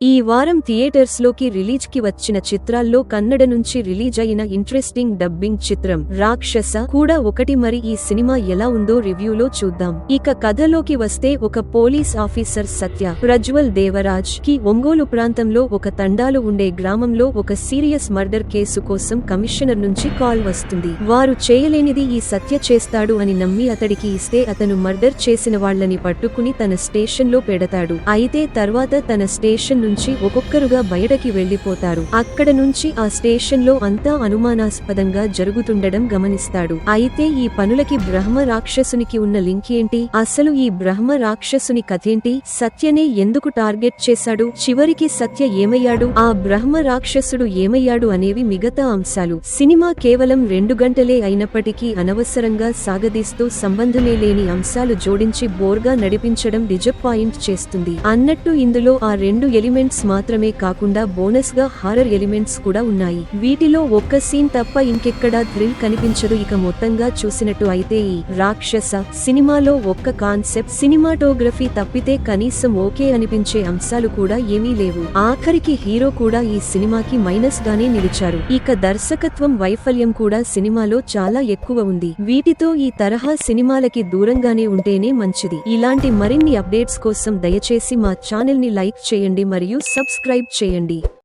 ఈ వారం థియేటర్స్లోకి రిలీజ్కి వచ్చిన చిత్రాల్లో కన్నడ నుంచి రిలీజ్ అయిన ఇంట్రెస్టింగ్ డబ్బింగ్ చిత్రం రాక్షస కూడా ఒకటి. మరి ఈ సినిమా ఎలా ఉందో రివ్యూలో చూద్దాం. ఇక కథలోకి వస్తే ఒక పోలీస్ ఆఫీసర్ సత్య ప్రజ్వల్ దేవరాజ్కి ఒంగోలు ప్రాంతంలో ఒక తండాలు ఉండే గ్రామంలో ఒక సీరియస్ మర్డర్ కేసు కోసం కమిషనర్ నుంచి కాల్ వస్తుంది. వారు చేయలేనిది ఈ సత్య చేస్తాడు అని నమ్మి అతడికి ఇస్తే అతను మర్డర్ చేసిన వాళ్ళని పట్టుకుని తన స్టేషన్లో పెడతాడు. అయితే తర్వాత తన స్టేషన్ నుంచి ఒక్కొక్కరుగా బయటకి వెళ్ళిపోతారు అక్కడ నుంచి ఆ స్టేషన్లో అంతా అనుమానాస్పదంగా జరుగుతుండడం గమనిస్తాడు. అయితే ఈ పనులకి బ్రహ్మ రాక్షసునికి ఉన్న లింక్ ఏంటి? అసలు ఈ బ్రహ్మ రాక్షసుని కథేంటి? సత్యనే ఎందుకు టార్గెట్ చేశాడు? చివరికి సత్య ఏమయ్యాడు? ఆ బ్రహ్మ రాక్షసుడు ఏమయ్యాడు అనేవి మిగతా అంశాలు. సినిమా కేవలం రెండు గంటలే అయినప్పటికీ అనవసరంగా సాగదీస్తూ సంబంధమే లేని అంశాలు జోడించి బోర్గా నడిపించడం డిజపాయింట్ చేస్తుంది. అన్నట్టు ఇందులో ఆ రెండు ఎలిమెంట్స్ మాత్రమే కాకుండా బోనస్గా హారర్ ఎలిమెంట్స్ కూడా ఉన్నాయి. వీటిలో ఒక్క సీన్ తప్ప ఇంకెక్కడా థ్రిల్ కనిపించదు. ఇక మొత్తంగా చూసినట్టు అయితే ఈ రాక్షస సినిమాలో ఒక్క కాన్సెప్ట్ సినిమాటోగ్రఫీ తప్పితే కనీసం ఓకే అనిపించే అంశాలు కూడా ఏమీ లేవు. ఆఖరికి హీరో కూడా ఈ సినిమాకి మైనస్ గానే నిలిచారు. ఇక దర్శకత్వం వైఫల్యం కూడా సినిమాలో చాలా ఎక్కువ ఉంది. వీటితో ఈ తరహా సినిమాలకి దూరంగానే ఉంటేనే మంచిది. ఇలాంటి మరిన్ని అప్డేట్స్ కోసం దయచేసి మా ఛానల్ని లైక్ చేయండి. మరియు సబ్స్క్రైబ్ చేయండి.